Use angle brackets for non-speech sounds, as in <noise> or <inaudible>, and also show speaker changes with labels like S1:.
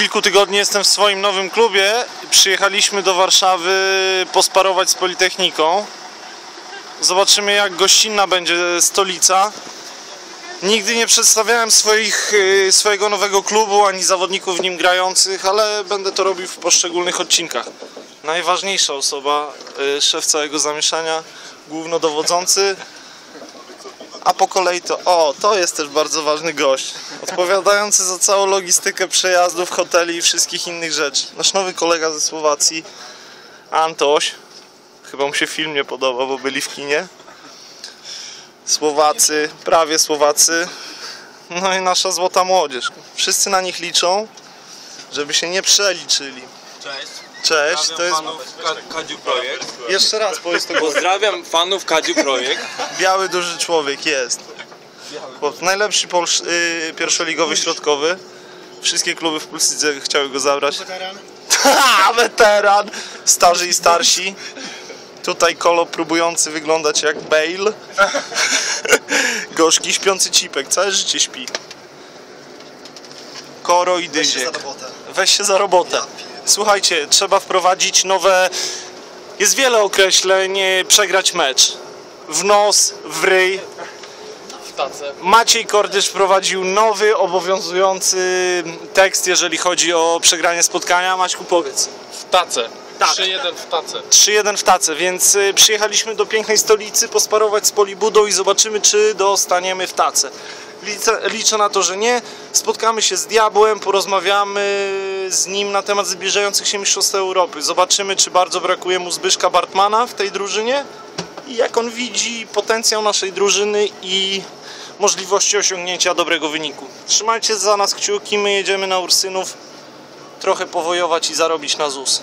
S1: kilku tygodni jestem w swoim nowym klubie. Przyjechaliśmy do Warszawy posparować z Politechniką. Zobaczymy jak gościnna będzie stolica. Nigdy nie przedstawiałem swoich, y, swojego nowego klubu ani zawodników w nim grających, ale będę to robił w poszczególnych odcinkach. Najważniejsza osoba, y, szef całego zamieszania, głównodowodzący. A po kolei to, o, to jest też bardzo ważny gość, odpowiadający za całą logistykę przejazdów, hoteli i wszystkich innych rzeczy. Nasz nowy kolega ze Słowacji, Antoś. Chyba mu się film nie podoba, bo byli w kinie. Słowacy, prawie Słowacy. No i nasza złota młodzież. Wszyscy na nich liczą, żeby się nie przeliczyli.
S2: Cześć.
S1: Cześć, to jest...
S2: fanów Ka- Kadziu Projekt.
S1: Jeszcze raz powiedz to.
S2: Pozdrawiam fanów Kadziu Projekt.
S1: Biały duży człowiek jest. Chłop, najlepszy polsz, y, pierwszoligowy środkowy. Wszystkie kluby w Pulsidze chciały go zabrać. Ha, <laughs> weteran! Starzy i starsi. Tutaj kolo próbujący wyglądać jak Bale. <laughs> Gorzki śpiący cipek, całe życie śpi. Koro i dyziek. Weź się za robotę. Słuchajcie, trzeba wprowadzić nowe... Jest wiele określeń, e, przegrać mecz. W nos, w ryj.
S3: w tacę.
S1: Maciej Kordysz wprowadził nowy, obowiązujący tekst, jeżeli chodzi o przegranie spotkania. Maćku, powiedz.
S3: W tacę.
S1: Tak.
S3: 3-1 w tacę.
S1: 3-1 w tace, więc y, przyjechaliśmy do pięknej stolicy posparować z Polibudą i zobaczymy, czy dostaniemy w tacę. Liczę, na to, że nie. Spotkamy się z Diabłem, porozmawiamy z nim na temat zbliżających się Mistrzostw Europy. Zobaczymy, czy bardzo brakuje mu Zbyszka Bartmana w tej drużynie i jak on widzi potencjał naszej drużyny i możliwości osiągnięcia dobrego wyniku. Trzymajcie za nas kciuki, my jedziemy na Ursynów trochę powojować i zarobić na ZUS.